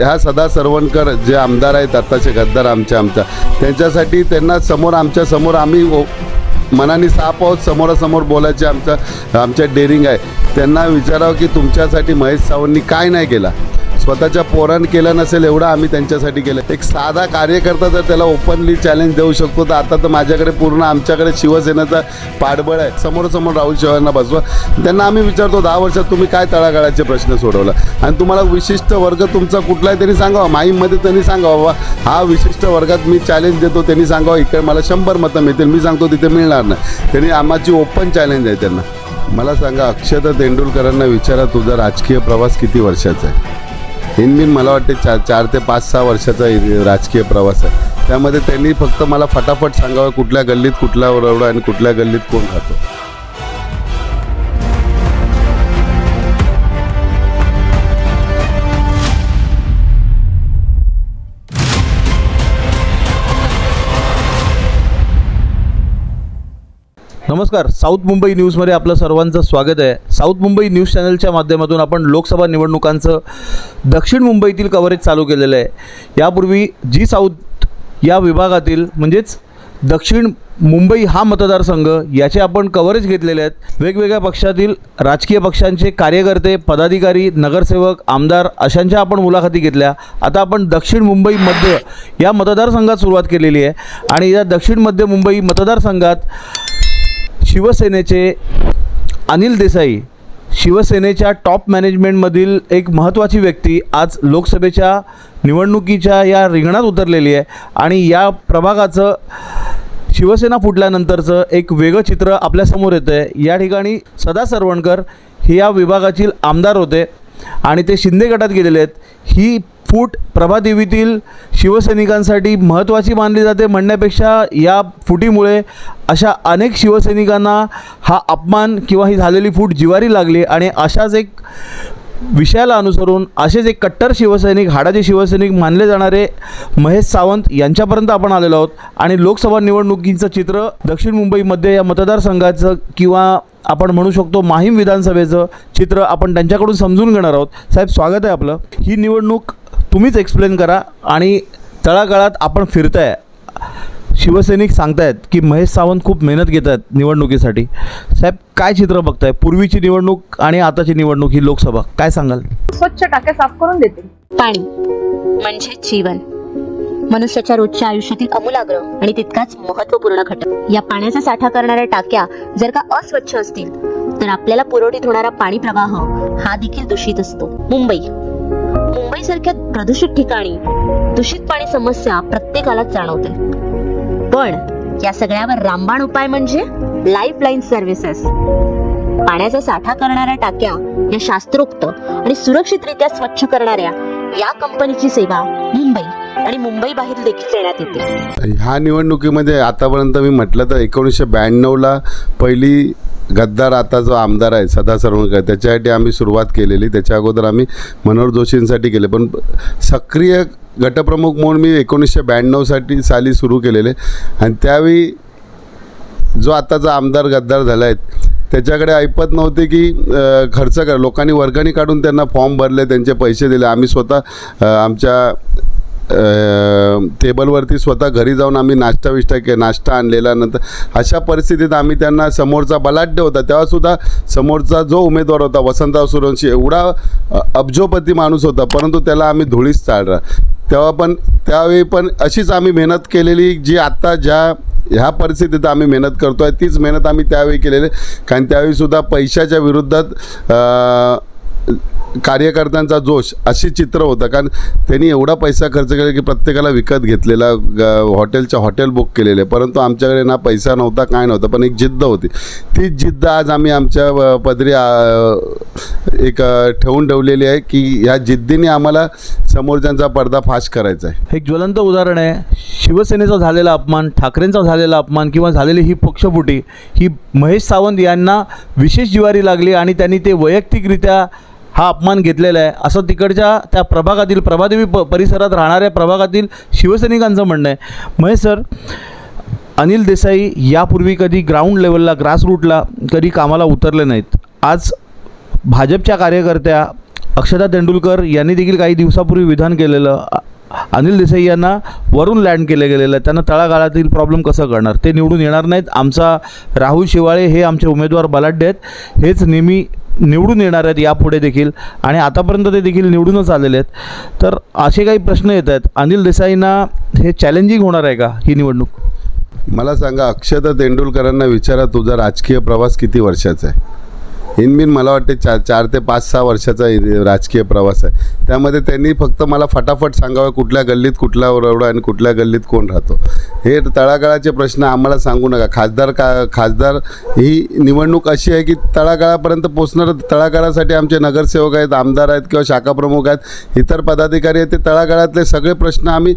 ह्या सदा सरवणकर जे आमदार आहेत आत्ताचे गद्दार आमच्या आमच्या. त्यांच्यासाठी त्यांना समोर आमच्यासमोर आम्ही ओ- मनाने साप आहोत समोरासमोर बोलायचे आमच्या आमच्या डेअरिंग आहे. त्यांना विचारावं की तुमच्यासाठी महेश सावंतनी काय नाही केला? स्वतःच्या पोरानं केलं नसेल एवढं आम्ही त्यांच्यासाठी केलं. एक साधा कार्यकर्ता जर त्याला ओपनली चॅलेंज देऊ शकतो तर आता तर माझ्याकडे पूर्ण आमच्याकडे शिवसेनेचा पाठबळ आहे. समोरासमोर राहुल चव्हाणांना बसवा. त्यांना आम्ही विचारतो दहा वर्षात तुम्ही काय तळागाळाचे प्रश्न सोडवला? आणि तुम्हाला विशिष्ट वर्ग तुमचा कुठला आहे त्यांनी सांगावा. माईमध्ये त्यांनी सांगावा बाबा हा विशिष्ट वर्गात मी चॅलेंज देतो त्यांनी सांगावं इकडे मला शंभर मतं मिळतील मी सांगतो तिथे मिळणार नाही. त्यांनी आम्हाची ओपन चॅलेंज आहे त्यांना. मला सांगा अक्षता तेंडुलकरांना विचारा तुझा राजकीय प्रवास किती वर्षाचा आहे? हिनबिन मला वाटते चार चार ते पाच सहा वर्षाचा राजकीय प्रवास आहे. त्यामध्ये त्यांनी फक्त मला फटाफट सांगावं कुठल्या गल्लीत कुठला रवडा आणि कुठल्या गल्लीत कोण खातो नमस्कार साऊथ मुंबई न्यूजमध्ये आपलं सर्वांचं स्वागत आहे. साऊथ मुंबई न्यूज चॅनलच्या माध्यमातून आपण लोकसभा निवडणुकांचं दक्षिण मुंबईतील कव्हरेज चालू केलेलं आहे. यापूर्वी जी साऊथ या विभागातील म्हणजेच दक्षिण मुंबई हा मतदारसंघ याचे आपण कव्हरेज घेतलेले आहेत. वेगवेगळ्या पक्षातील राजकीय पक्षांचे कार्यकर्ते पदाधिकारी नगरसेवक आमदार अशांच्या आपण मुलाखती घेतल्या. आता आपण दक्षिण मुंबई मध्य या मतदारसंघात सुरुवात केलेली आहे. आणि या दक्षिण मध्य मुंबई मतदारसंघात शिवसेनेचे अनिल देसाई शिवसेनेच्या टॉप मॅनेजमेंटमधील एक महत्त्वाची व्यक्ती आज लोकसभेच्या निवडणुकीच्या या रिंगणात उतरलेली आहे. आणि या प्रभागाचं शिवसेना फुटल्यानंतरचं एक वेगळं चित्र आपल्यासमोर येतं आहे या ठिकाणी सदा सरवणकर हे या विभागातील आमदार होते. आणि ते शिंदे गटात गेलेले आहेत. ही फूट प्रभादेवीतील शिवसैनिकांसाठी महत्त्वाची मानली जाते म्हणण्यापेक्षा या फुटीमुळे अशा अनेक शिवसैनिकांना हा अपमान किंवा ही झालेली फूट जिवारी लागली आणि अशाच एक विषयाला अनुसरून असेच एक कट्टर शिवसैनिक हाडाचे शिवसैनिक मानले जाणारे महेश सावंत यांच्यापर्यंत आपण आलेलो आहोत. आणि लोकसभा निवडणुकीचं चित्र दक्षिण मुंबईमध्ये या मतदारसंघाचं किंवा आपण म्हणू शकतो माहीम विधानसभेचं चित्र आपण त्यांच्याकडून समजून घेणार आहोत. साहेब स्वागत आहे आपलं. ही निवडणूक तुम्हीच एक्सप्लेन करा आणि तळागाळात आपण फिरताय. शिवसैनिक सांगतायत की महेश सावंत खूप मेहनत घेत आहेत निवडणुकीसाठी. साहेब काय चित्र बघताय? पूर्वीची निवडणूक आणि आताची निवडणूक ही लोकसभा. काय सांगाल? स्वच्छ टाक्या साफ करून देते. पाणी म्हणजे जीवन. मनुष्याच्या रोजच्या आयुष्यातील अमूलाग्र आणि तितकाच महत्त्वपूर्ण घटक. या पाण्याचा साठा करणाऱ्या टाक्या जर का अस्वच्छ असतील तर आपल्याला पुरवठीत होणारा पाणी प्रवाह हा देखील दूषित असतो. मुंबई. मुंबई सारख्या प्रदूषित ठिकाणी दूषित पाणी समस्या प्रत्येकाला जाणवते. पण या सगळ्यावर रामबाण उपाय म्हणजे लाईफ लाईन सर्व्हिसेस पाण्याचा साठा करणाऱ्या टाक्या या शास्त्रोक्त आणि सुरक्षितरित्या स्वच्छ करणाऱ्या या कंपनीची सेवा मुंबई आणि मुंबई बाहेर देखील देण्यात येते. ह्या निवडणुकीमध्ये आतापर्यंत मी म्हटलं तर एकोणीसशे ब्याण्णवला पहिली गद्दार आता जो आमदार आहे सदा सरवणकर त्याच्यासाठी आम्ही सुरुवात केलेली. त्याच्या अगोदर आम्ही मनोहर जोशींसाठी केले. पण सक्रिय गटप्रमुख म्हणून मी एकोणीसशे ब्याण्णवसाठी साली सुरू केलेले. आणि त्यावेळी जो आताचा आमदार गद्दार झाला आहे त्याच्याकडे ऐपत नव्हते की खर्च कर. लोकांनी वर्गणी काढून त्यांना फॉर्म भरले त्यांचे पैसे दिले. आम्ही स्वतः आमच्या टेबलवरती स्वतः घरी जाऊन आम्ही नाश्ता विष्टा के नाश्ता आणलेला नंतर अशा परिस्थितीत आम्ही त्यांना समोरचा बलाढ्य होता. तेव्हासुद्धा समोरचा जो उमेदवार होता वसंतराव सुरवंशी एवढा अब्जोपती माणूस होता परंतु त्याला आम्ही धुळीस चाळला. तेव्हा पण त्यावेळी पण अशीच आम्ही मेहनत केलेली जी आत्ता ज्या ह्या परिस्थितीत आम्ही मेहनत करतो आहे तीच मेहनत आम्ही त्यावेळी केलेली. कारण त्यावेळीसुद्धा पैशाच्या विरुद्धात कार्यकर्त्यांचा जोश अशी चित्र होतं. कारण त्यांनी एवढा पैसा खर्च केला की प्रत्येकाला विकत घेतलेला ग- हॉटेलच्या हॉटेल बुक केलेले. परंतु आमच्याकडे ना पैसा नव्हता काय नव्हता पण एक जिद्द होती. तीच जिद्द आज आम्ही आमच्या पदरी एक ठेवून ठेवलेली आहे की ह्या जिद्दीने आम्हाला समोरच्यांचा पडदा फाश करायचा आहे. एक ज्वलंत उदाहरण आहे. शिवसेनेचा झालेला अपमान ठाकरेंचा झालेला अपमान किंवा झालेली ही पक्षफुटी ही महेश सावंत यांना विशेष जिवारी लागली आणि त्यांनी ते वैयक्तिकरित्या हा अपमान घेतलेला आहे. असं तिकडच्या त्या प्रभागातील प्रभादेवी प परिसरात राहणाऱ्या प्रभागातील शिवसैनिकांचं म्हणणं आहे. महेश सर अनिल देसाई यापूर्वी कधी ग्राउंड लेवलला ग्रासरूटला कधी कामाला उतरले नाहीत. आज भाजपच्या कार्यकर्त्या अक्षता तेंडुलकर यांनी देखील काही दिवसापूर्वी विधान केलेलं अनिल देसाई यांना वरून लँड केलं गेलेलं आहे. त्यांना तळागाळातील प्रॉब्लेम कसं करणार ते निवडून येणार नाहीत. आमचा राहुल शिवाळे हे आमचे उमेदवार बलाढ्य आहेत. हेच नेहमी निवडून येणार आहेत यापुढे देखील. आणि आतापर्यंत ते देखील निवडूनच आलेले आहेत. तर असे काही प्रश्न येत आहेत. अनिल देसाईंना हे चॅलेंजिंग होणार आहे का ही निवडणूक? मला सांगा अक्षता तेंडुलकरांना विचारा तुझा राजकीय प्रवास किती वर्षाचा आहे? इनबिन मला वाटते चार चार ते पाच सहा वर्षाचा राजकीय प्रवास आहे. त्यामध्ये त्यांनी फक्त मला फटाफट सांगावं कुठल्या गल्लीत कुठला रवडा आणि कुठल्या गल्लीत कोण राहतो. हे तळागाळाचे प्रश्न आम्हाला सांगू नका. खासदार का खासदार ही निवडणूक अशी आहे की तळागाळापर्यंत पोचणार तळागाळासाठी आमचे नगरसेवक आहेत आमदार आहेत किंवा शाखाप्रमुख आहेत इतर पदाधिकारी आहेत ते तळागाळातले सगळे प्रश्न आम्ही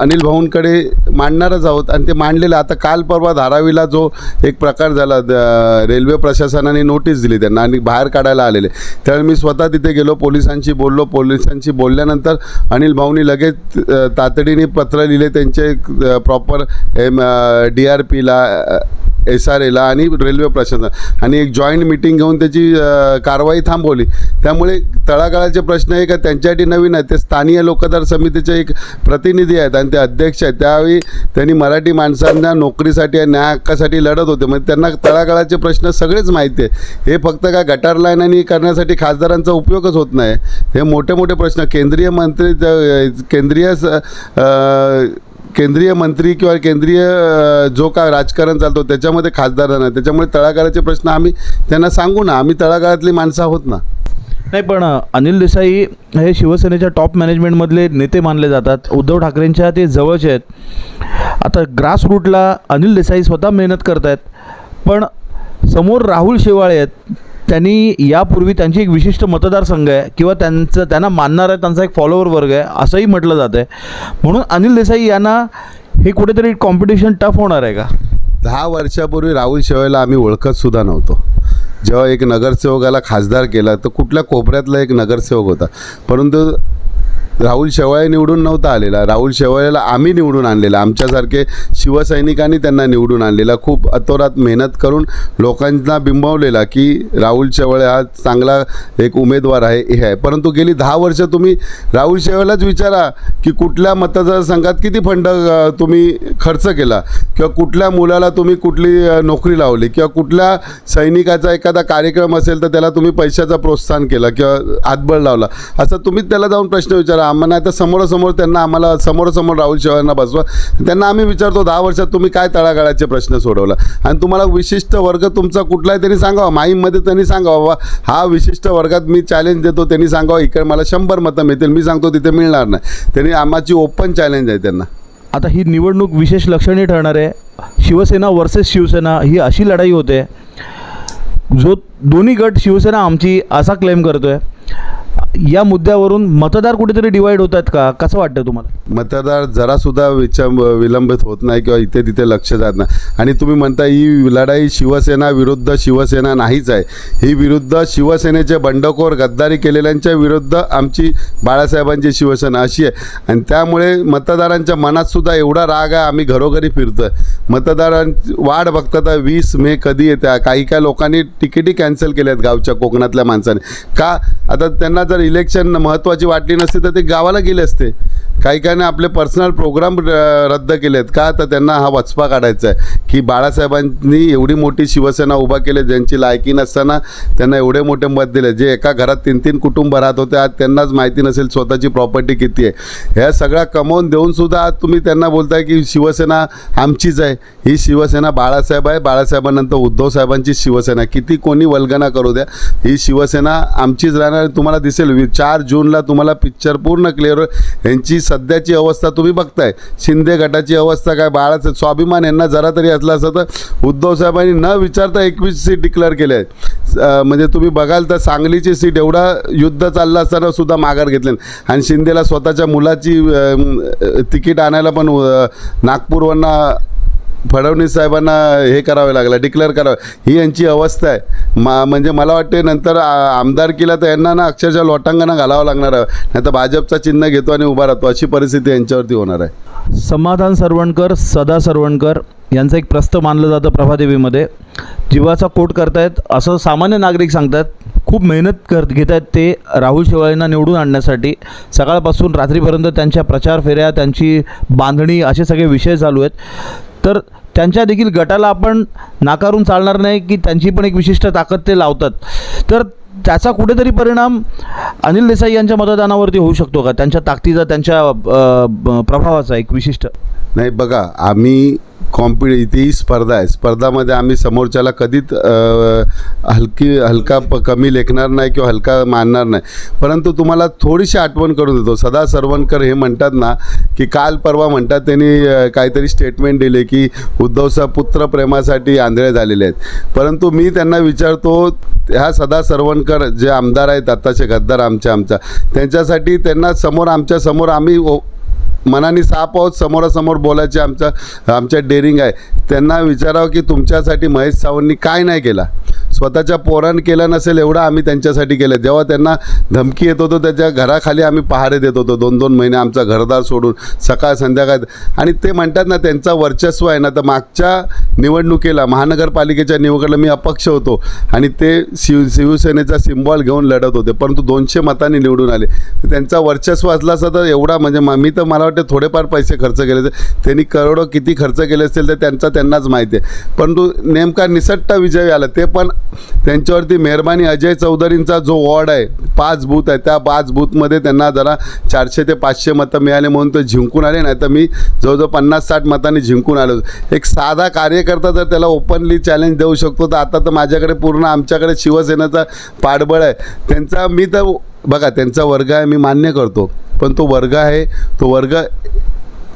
अनिल भाऊंकडे मांडणारच आहोत आणि ते मांडलेलं. आता काल परवा धारावीला जो एक प्रकार झाला द- रेल्वे प्रशासनाने नोटीस दिली. त्यांना आणि बाहेर काढायला आलेले. त्यावेळी मी स्वतः तिथे गेलो पोलिसांशी बोललो. पोलिसांशी बोलल्यानंतर अनिल भाऊनी लगेच तातडीने पत्र लिहिले त्यांचे प्रॉपर एम डी आर पीला एस आर एला आणि रेल्वे प्रशासन. आणि एक जॉईंट मिटिंग घेऊन त्याची कारवाई थांबवली. त्यामुळे तळागाळाचे प्रश्न आहे का त्यांच्यासाठी नवीन आहेत ते स्थानीय लोकदार समितीचे एक प्रतिनिधी आहेत आणि ते अध्यक्ष आहेत. त्यावेळी त्यांनी मराठी माणसांना नोकरीसाठी आणि न्याय हक्कासाठी लढत होते. म्हणजे त्यांना तळागाळाचे प्रश्न सगळेच माहिती आहे. हे फक्त काय गटार लाईन आणि करण्यासाठी खासदारांचा उपयोगच होत नाही? हे मोठे मोठे प्रश्न. केंद्रीय मंत्री केंद्रीय स- केंद्रीय मंत्री किंवा केंद्रीय जो काय राजकारण चालतो त्याच्यामध्ये खासदारांना त्याच्यामुळे तळागाळाचे प्रश्न आम्ही त्यांना सांगू ना. आम्ही तळागाळातली माणसं आहोत ना. नाही पण अनिल देसाई हे शिवसेनेच्या टॉप मॅनेजमेंटमधले नेते मानले जातात. उद्धव ठाकरेंच्या ते जवळचे आहेत. आता ग्रासरूटला अनिल देसाई स्वतः मेहनत करत आहेत पण समोर राहुल शेवाळे आहेत. त्यांनी यापूर्वी त्यांची एक विशिष्ट मतदारसंघ आहे किंवा त्यांचं त्यांना मानणारा आहे त्यांचा एक फॉलोअर वर्ग आहे असंही म्हटलं जातं आहे म्हणून अनिल देसाई यांना हे कुठेतरी कॉम्पिटिशन टफ होणार आहे का? दहा वर्षापूर्वी राहुल शेवायला आम्ही ओळखतसुद्धा नव्हतो. जेव्हा एक नगरसेवकाला खासदार केला तर कुठल्या कोपऱ्यातला एक नगरसेवक होता. परंतु राहुल शेवाळे निवडून नव्हता आलेला. राहुल शेवाळेला आम्ही निवडून आणलेला. आमच्यासारखे शिवसैनिकांनी त्यांना निवडून आणलेला. खूप अतोरात मेहनत करून लोकांना बिंबवलेला की राहुल शेवाळे हा चांगला एक उमेदवार आहे हे आहे. परंतु गेली दहा वर्ष तुम्ही राहुल शेवाळेलाच विचारा की कुठल्या मतदारसंघात किती फंड तुम्ही खर्च केला? किंवा कुठल्या मुलाला तुम्ही कुठली नोकरी लावली? किंवा कुठल्या सैनिकाचा एखादा कार्यक्रम असेल तर त्याला तुम्ही पैशाचा प्रोत्साहन केलं किंवा हातबळ लावला? असं तुम्ही त्याला जाऊन प्रश्न विचारा. आम्हाला तर समोरासमोर त्यांना आम्हाला समोरासमोर राहुल शेवाळांना बसवा. त्यांना आम्ही विचारतो दहा वर्षात तुम्ही काय तळागाळाचे प्रश्न सोडवला? आणि तुम्हाला विशिष्ट वर्ग तुमचा कुठला आहे त्यांनी सांगावा माईमध्ये त्यांनी सांगावा बाबा हा विशिष्ट वर्गात मी चॅलेंज देतो त्यांनी सांगावं इकडे मला शंभर मतं मिळतील मी सांगतो तिथे मिळणार नाही. त्यांनी आम्हाची ओपन चॅलेंज आहे त्यांना. आता ही निवडणूक विशेष लक्षणीय ठरणार आहे. शिवसेना वर्सेस शिवसेना ही अशी लढाई होते जो दोन्ही गट शिवसेना आमची असा क्लेम करतोय. या मुद्द्यावरून मतदार कुठेतरी डिवाईड होत आहेत का? कसं वाटतं तुम्हाला? मतदार जरासुद्धा विचंब विलंबित होत नाही किंवा इथे तिथे लक्ष जात नाही. आणि तुम्ही म्हणता ही लढाई शिवसेना विरुद्ध शिवसेना नाहीच आहे. ही विरुद्ध शिवसेनेचे बंडखोर गद्दारी केलेल्यांच्या विरुद्ध आमची बाळासाहेबांची शिवसेना अशी आहे. आणि त्यामुळे मतदारांच्या मनात सुद्धा एवढा राग आहे आम्ही घरोघरी फिरतोय. मतदारांची वाढ बघतात वीस मे कधी येत्या? काही काही लोकांनी तिकिटी कॅन्सल केल्यात गावच्या कोकणातल्या माणसाने. का? आता त्यांना जर इलेक्शन महत्त्वाची वाटली नसती तर ते गावाला गेले असते. काही काही आपले पर्सनल प्रोग्राम रद्द केले आहेत का तर त्यांना हा वचपा काढायचा आहे. की बाळासाहेबांनी एवढी मोठी शिवसेना उभा केली ज्यांची लायकी नसताना त्यांना एवढे मोठे मत दिले. जे एका घरात तीन तीन कुटुंब राहत होते आज त्यांनाच माहिती नसेल स्वतःची प्रॉपर्टी किती आहे. ह्या सगळ्या कमवून देऊन सुद्धा आज तुम्ही त्यांना बोलताय की शिवसेना आमचीच आहे. ही शिवसेना बाळासाहेब आहे. बाळासाहेबांनंतर उद्धव साहेबांची शिवसेना किती कोणी वल्गना करू द्या. ही शिवसेना आमचीच राहणार तुम्हाला दिसेल वि- चार जूनला तुम्हाला पिक्चर पूर्ण क्लिअर यांची सध्याची अवस्था तुम्ही बघताय. शिंदे गटाची अवस्था काय? बाळाचं स्वाभिमान यांना जरा तरी असला असं तर उद्धव साहेबांनी न विचारता एकवीस सीट डिक्लेअर केल्या आहेत. म्हणजे तुम्ही बघाल तर सांगलीची सीट एवढा युद्ध चाललं असताना सुद्धा माघार घेतले आणि शिंदेला स्वतःच्या मुलाची तिकीट आणायला पण नागपूरवरना नागपूरवरनं फडणवीस साहेबांना हे करावं लागलं डिक्लेअर करावं. ही यांची अवस्था आहे. मा म्हणजे मला वाटते नंतर आमदार आमदारकीला तर यांना ना अक्षरशः लोटांगणं घालावं लागणार आहे. नाही तर भाजपचा चिन्ह घेतो आणि उभा राहतो. अशी परिस्थिती यांच्यावरती होणार आहे. समाधान सरवणकर सदा सरवणकर यांचं एक प्रस्थ मानलं जातं प्रभादेवीमध्ये जीवाचा कोट करतायत असं सामान्य नागरिक सांगतात खूप मेहनत कर घेत आहेत ते राहुल शेवाळेंना निवडून आणण्यासाठी. सकाळपासून रात्रीपर्यंत त्यांच्या प्रचार फेऱ्या त्यांची बांधणी असे सगळे विषय चालू आहेत. तर त्यांच्या देखील गटाला आपण नाकारून चालणार नाही की त्यांची पण एक विशिष्ट ताकद ते लावतात. तर त्याचा कुठेतरी परिणाम अनिल देसाई यांच्या मतदानावरती होऊ शकतो का? त्यांच्या ताकदीचा त्यांच्या प्रभावाचा एक विशिष्ट. नाही बघा आम्ही कॉम्पिट ती स्पर्धा आहे. स्पर्धामध्ये आम्ही समोरच्याला कधीच हलकी हलका प कमी लेखणार नाही किंवा हलका मानणार नाही. परंतु तुम्हाला थोडीशी आठवण करून देतो. सदा सरवणकर हे म्हणतात ना की काल परवा म्हणतात त्यांनी काहीतरी स्टेटमेंट दिले की उद्धवचा पुत्र प्रेमासाठी आंधळे झालेले आहेत. परंतु मी त्यांना विचारतो ह्या सदा सरवणकर जे आमदार आहेत आत्ताचे गद्दार आमच्या आमच्या त्यांच्यासाठी त्यांना समोर आमच्यासमोर आम्ही ओ- मनाने साप आहोत समोरासमोर बोलायचे आमच्या आमच्या डेअरिंग आहे. त्यांना विचारावं की तुमच्यासाठी महेश सावंतनी काय नाही केला? स्वतःच्या पोरानं केलं नसेल एवढं आम्ही त्यांच्यासाठी केलं. जेव्हा त्यांना धमकी येत होतो त्याच्या घराखाली आम्ही पहारे देत होतो. दोन दोन महिने आमचा घरदार सोडून सकाळ संध्याकाळ. आणि ते म्हणतात ना त्यांचा वर्चस्व आहे ना तर मागच्या निवडणुकीला महानगरपालिकेच्या निवडणुकीला मी अपक्ष होतो. आणि ते शिव शिवसेनेचा सिम्बॉल घेऊन लढत होते. परंतु दोनशे मतांनी निवडून आले. त्यांचा वर्चस्व असला असता तर एवढा म्हणजे मी तर मला वाटते थोडेफार पैसे खर्च केले असते. त्यांनी करोडो किती खर्च केले असतील तर त्यांचा त्यांनाच माहिती आहे. परंतु नेमका निसट्टा विजय आला. ते पण त्यांच्यावरती मेहरबानी अजय चौधरींचा जो वॉर्ड आहे पाच बूथ आहे त्या पाच बूथमध्ये त्यांना जरा चारशे ते पाचशे मतं मिळाले म्हणून ते जिंकून आले नाही तर मी जवळजवळ पन्नास साठ मतांनी जिंकून आलो. एक साधा कार्यकर्ता जर त्याला ओपनली चॅलेंज देऊ शकतो तर आता तर माझ्याकडे पूर्ण आमच्याकडे शिवसेनेचा पाठबळ आहे. त्यांचा मी तर बघा त्यांचा वर्ग आहे मी मान्य करतो. पण तो वर्ग आहे तो वर्ग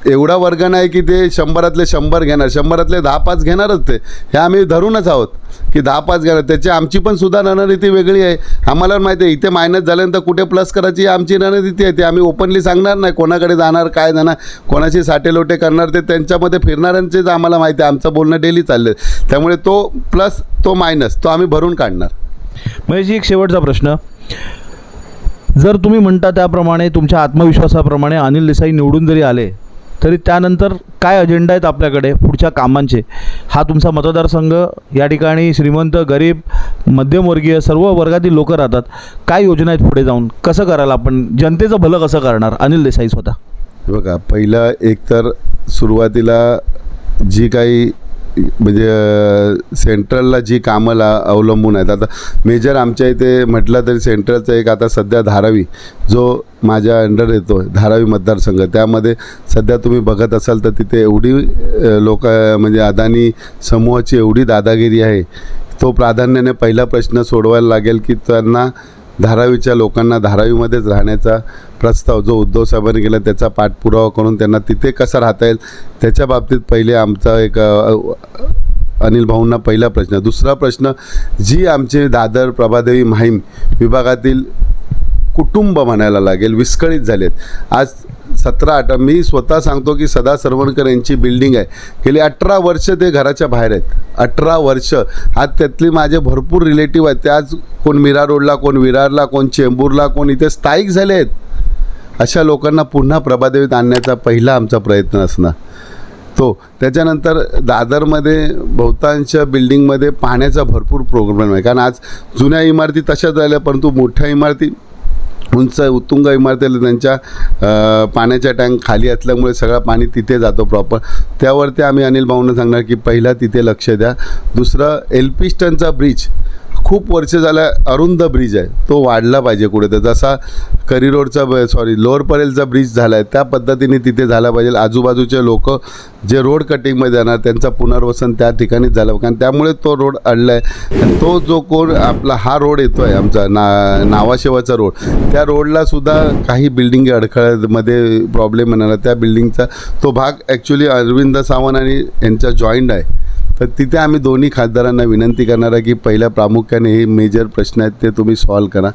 एवढा वर्ग नाही की ते शंभरातले शंभर घेणार. शंभरातले दहा पाच घेणारच ते. हे आम्ही धरूनच आहोत की दहा पाच घेणार. त्याची आमची पण सुद्धा रणनीती वेगळी आहे. आम्हाला माहिती आहे इथे मायनस झाल्यानंतर कुठे प्लस करायची आमची रणनीती आहे. ते आम्ही ओपनली सांगणार नाही कोणाकडे जाणार काय जाणार कोणाशी साटेलोटे करणार ते त्यांच्यामध्ये फिरणाऱ्यांचेच आम्हाला माहिती आहे. आमचं बोलणं डेली चाललं आहे त्यामुळे तो प्लस तो मायनस तो आम्ही भरून काढणार. महेशजी एक शेवटचा प्रश्न. जर तुम्ही म्हणता त्याप्रमाणे तुमच्या आत्मविश्वासाप्रमाणे अनिल देसाई निवडून जरी आले तरी त्यानंतर काय अजेंडा आहेत आपल्याकडे? पुढच्या कामांचे. हा तुमचा मतदारसंघ या ठिकाणी श्रीमंत गरीब मध्यमवर्गीय सर्व वर्गातील लोक राहतात. काय योजना आहेत पुढे जाऊन? कसं करायला आपण? जनतेचं भलं कसं करणार? अनिल देसाई स्वतः. बघा पहिलं एकतर सुरुवातीला जी काही म्हणजे सेंट्रलला जी कामं ला अवलंबून आहेत. आता मेजर आमच्या इथे म्हटलं तरी सेंट्रलचं एक आता सध्या धारावी जो माझ्या अंडर येतो धारावी मतदारसंघ. त्यामध्ये सध्या तुम्ही बघत असाल तर तिथे एवढी लोक म्हणजे अदानी समूहाची एवढी दादागिरी आहे. तो प्राधान्याने पहिला प्रश्न सोडवायला लागेल की त्यांना धारावीच्या लोकांना धारावीमध्येच राहण्याचा प्रस्ताव जो उद्धव साहेबांनी केला त्याचा पाठपुरावा करून त्यांना तिथे कसं राहता येईल त्याच्या बाबतीत पहिले आमचा एक अनिल भाऊंना पहिला प्रश्न. दुसरा प्रश्न जी आमचे दादर प्रभादेवी माहीम विभागातील कुटुंब म्हणायला लागेल विस्कळीत झालेत. आज सतरा अठरा मी स्वतः सांगतो की सदा सरवणकर यांची बिल्डिंग आहे. गेली अठरा वर्ष ते घराच्या बाहेर आहेत. अठरा वर्ष. आज त्यातली माझे भरपूर रिलेटिव्ह आहेत. त्याच कोण मीरा रोडला कोण विरारला कोण चेंबूरला कोण इथे स्थायिक झाले आहेत. अशा लोकांना पुन्हा प्रभादेवीत आणण्याचा पहिला आमचा प्रयत्न असणार. तो. त्याच्यानंतर दादरमध्ये बहुतांश बिल्डिंगमध्ये पाण्याचा भरपूर प्रॉब्लेम आहे. कारण आज जुन्या इमारती तशाच राहिल्या परंतु मोठ्या इमारती उंच उत्तुंग इमारतीला त्यांच्या पाण्याच्या टँक खाली असल्यामुळे सगळं पाणी तिथे जातो प्रॉपर त्यावरती आम्ही अनिल भाऊंना सांगणार की पहिला तिथे लक्ष द्या. दुसरं एल पी स्टनचा ब्रिज. खूप वर्ष झालं अरुंद ब्रिज आहे. तो वाढला पाहिजे कुठे तर जसा करी रोडचा सॉरी लोअर परेलचा ब्रिज झाला आहे त्या पद्धतीने तिथे झाला पाहिजे. आजूबाजूचे लोक जे रोड कटिंगमध्ये जाणार त्यांचा पुनर्वसन त्या ठिकाणीच झालं कारण त्यामुळे तो रोड अडला आहे तो जो कोण आपला हा रोड येतो आहे आमचा ना नावाशेवाचा रोड. त्या रोडलासुद्धा काही बिल्डिंग अडखळ्यामध्ये प्रॉब्लेम येणार. त्या बिल्डिंगचा तो भाग ॲक्च्युली अरविंद सावंत आणि यांचा जॉईंट आहे. तर तिथे आम्ही दोन्ही खासदारांना विनंती करणार आहे की पहिल्या प्रामुख्याने हे मेजर प्रश्न आहेत ते तुम्ही सॉल्व करा.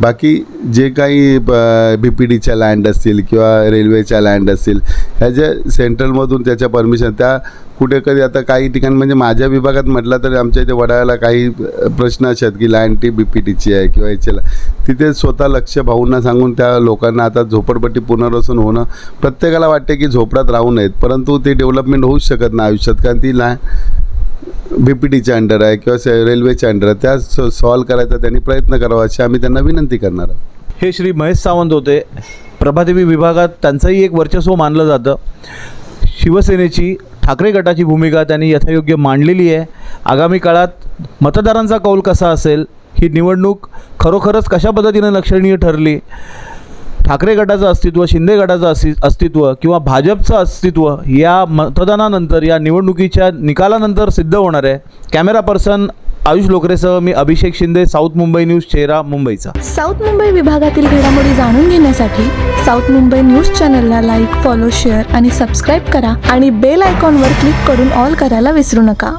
बाकी जे काही बी पी डीच्या लँड असतील किंवा रेल्वेच्या लँड असतील ह्या ज्या सेंट्रलमधून त्याच्या परमिशन त्या कुठे कधी आता काही ठिकाणी म्हणजे माझ्या विभागात म्हटलं तर आमच्या इथे वडाळ्याला काही प्रश्न असे आहेत की लँड टी बी पी टीची आहे किंवा याच्याला. तिथे स्वतः लक्ष भाऊंना सांगून त्या लोकांना आता झोपडपट्टी पुनर्वसन होणं प्रत्येकाला वाटते की झोपडात राहू नयेत परंतु ते डेव्हलपमेंट होऊच शकत नाही आयुष्यात कारण ती लँड बी पी टीच्या अंडर आहे किंवा रेल्वेच्या अंडर आहे त्या सॉल्व करायचा त्यांनी प्रयत्न करावा अशी आम्ही त्यांना विनंती करणार आहोत. हे श्री महेश सावंत होते. प्रभादेवी विभागात त्यांचंही एक वर्चस्व मानलं जातं. शिवसेनेची ठाकरे गटाची भूमिका त्यांनी यथायोग्य मांडलेली आहे. आगामी काळात मतदारांचा कौल कसा असेल ही निवडणूक खरोखरच कशा पद्धतीनं लक्षणीय ठरली ठाकरे गटाचं अस्तित्व शिंदे गटाचं अस्ति अस्तित्व किंवा भाजपचं अस्तित्व या मतदानानंतर या निवडणुकीच्या निकालानंतर सिद्ध होणार आहे. कॅमेरा पर्सन आयुष लोकरेसह मी अभिषेक शिंदे साऊथ मुंबई न्यूज चेहरा मुंबईचा. साऊथ मुंबई विभागातील घडामोडी जाणून घेण्यासाठी साऊथ मुंबई न्यूज चॅनलला लाईक फॉलो शेअर आणि सबस्क्राईब करा आणि बेल आयकॉनवर क्लिक करून ऑल करायला विसरू नका.